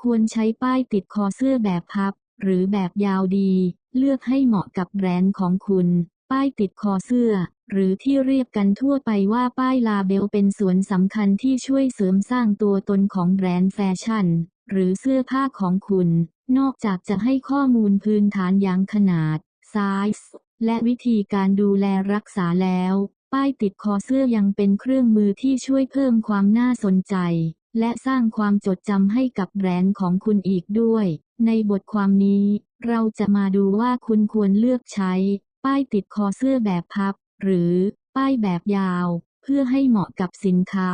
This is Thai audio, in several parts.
ควรใช้ป้ายติดคอเสื้อแบบพับ หรือแบบยาวดี เลือกให้เหมาะกับแบรนด์ของคุณ ป้ายติดคอเสื้อ หรือที่เรียกกันทั่วไปว่าป้ายลาเบลเป็นส่วนสำคัญที่ช่วยเสริมสร้างตัวตนของแบรนด์แฟชั่น หรือเสื้อผ้าของคุณ นอกจากจะให้ข้อมูลพื้นฐานอย่างขนาด ไซส์ และวิธีการดูแลรักษาแล้ว ป้ายติดคอเสื้อยังเป็นเครื่องมือที่ช่วยเพิ่มความน่าสนใจ และสร้างความจดจำให้กับแบรนด์ของคุณอีกด้วย ในบทความนี้ เราจะมาดูว่าคุณควรเลือกใช้ ป้ายติดคอเสื้อแบบพับ หรือ ป้ายแบบยาว เพื่อให้เหมาะกับสินค้า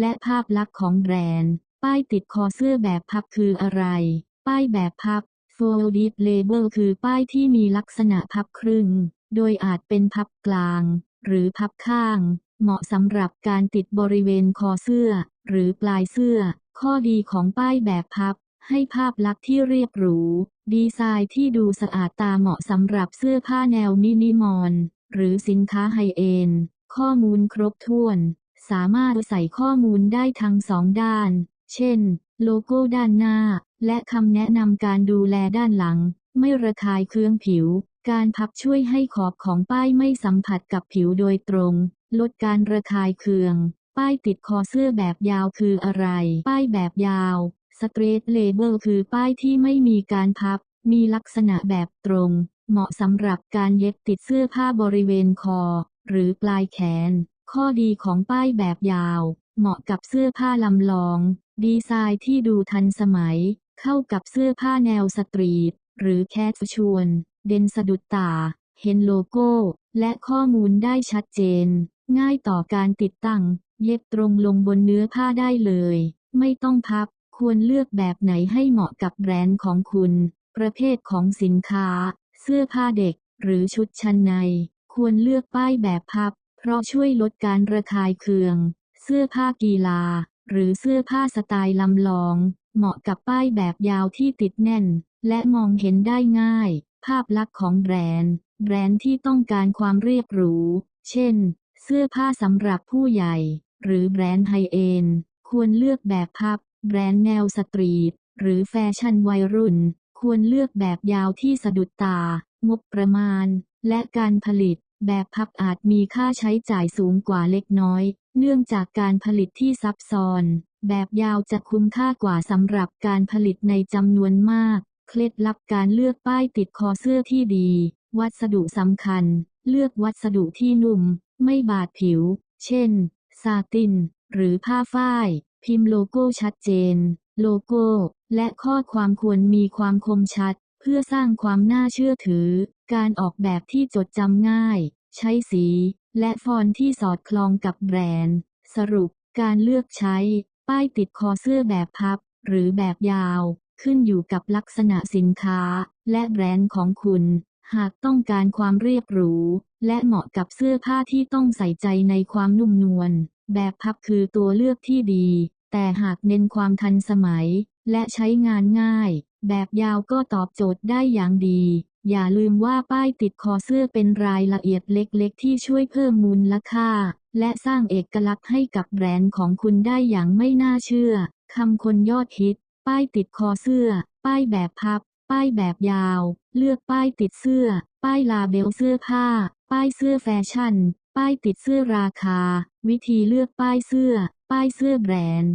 และภาพลักษณ์ของแบรนด์ ป้ายติดคอเสื้อแบบพับคืออะไร ป้ายแบบพับ Folded Label คือป้ายที่มีลักษณะพับครึ่ง โดยอาจเป็นพับกลาง หรือพับข้าง เหมาะสำหรับการติดบริเวณคอเสื้อ หรือปลายเสื้อ ข้อดีของป้ายแบบพับ ให้ภาพลักษณ์ที่เรียบหรู ดีไซน์ที่ดูสะอาดตาเหมาะสำหรับเสื้อผ้าแนวมินิมอลหรือสินค้าไฮเอ็นข้อมูลครบถ้วน สามารถใส่ข้อมูลได้ทั้งสองด้าน เช่น โลโก้ด้านหน้า และคำแนะนำการดูแลด้านหลัง ไม่ระคายเคืองผิว การพับช่วยให้ขอบของป้ายไม่สัมผัสกับผิวโดยตรง ลดการระคายเคือง ป้ายติดคอเสื้อแบบยาวคืออะไร ป้ายแบบยาวสเตรทเลเบลคือป้ายที่ไม่มีการพับ มีลักษณะแบบตรง เหมาะสำหรับการเย็บติดเสื้อผ้าบริเวณคอ หรือปลายแขน ข้อดีของป้ายแบบยาว เหมาะกับเสื้อผ้าลำลอง ดีไซน์ที่ดูทันสมัย เข้ากับเสื้อผ้าแนวสตรีท หรือแคชชวลเด่นสะดุดตา เห็นโลโก้ และข้อมูลได้ชัดเจน ง่ายต่อการติดตั้ง เย็บตรงลงบนเนื้อผ้าได้เลย ไม่ต้องพับ ควรเลือกแบบไหนให้เหมาะกับแบรนด์ของคุณ ประเภทของสินค้า เสื้อผ้าเด็ก หรือชุดชั้นใน ควรเลือกป้ายแบบพับ เพราะช่วยลดการระคายเคือง เสื้อผ้ากีฬา หรือเสื้อผ้าสไตล์ลำลอง เหมาะกับป้ายแบบยาวที่ติดแน่น และมองเห็นได้ง่าย ภาพลักษณ์ของแบรนด์ แบรนด์ที่ต้องการความเรียบหรู เช่น เสื้อผ้าสำหรับผู้ใหญ่ หรือแบรนด์ไฮเอ็นควรเลือกแบบพับ แบรนด์แนวสตรีท หรือแฟชั่นวัยรุ่น ควรเลือกแบบยาวที่สะดุดตา งบประมาณ และการผลิต แบบพับอาจมีค่าใช้จ่ายสูงกว่าเล็กน้อย เนื่องจากการผลิตที่ซับซ้อน แบบยาวจะคุ้มค่ากว่าสำหรับการผลิตในจำนวนมาก เคล็ดลับการเลือกป้ายติดคอเสื้อที่ดี วัสดุสำคัญ เลือกวัสดุที่นุ่ม ไม่บาดผิว เช่น ซาติน หรือผ้าฝ้าย พิมพ์โลโก้ชัดเจน โลโก้ และข้อความควรมีความคมชัด เพื่อสร้างความน่าเชื่อถือ การออกแบบที่จดจำง่าย ใช้สี และฟอนต์ที่สอดคล้องกับแบรนด์ สรุป การเลือกใช้ ป้ายติดคอเสื้อแบบพับ หรือแบบยาว ขึ้นอยู่กับลักษณะสินค้า และแบรนด์ของคุณ หากต้องการความเรียบหรูและเหมาะกับเสื้อผ้าที่ต้องใส่ใจในความนุ่มนวล แบบพับคือตัวเลือกที่ดี แต่หากเน้นความทันสมัย และใช้งานง่าย แบบยาวก็ตอบโจทย์ได้อย่างดี อย่าลืมว่าป้ายติดคอเสื้อเป็นรายละเอียดเล็กๆ ที่ช่วยเพิ่มมูลค่า และสร้างเอกลักษณ์ให้กับแบรนด์ของคุณได้อย่างไม่น่าเชื่อคำคนยอดฮิต ป้ายติดคอเสื้อ ป้ายแบบพับ ป้ายแบบยาว เลือกป้ายติดเสื้อ ป้ายลาเบลเสื้อผ้า ป้ายเสื้อแฟชั่น ป้ายติดเสื้อราคา วิธีเลือกป้ายเสื้อ ป้ายเสื้อแบรนด์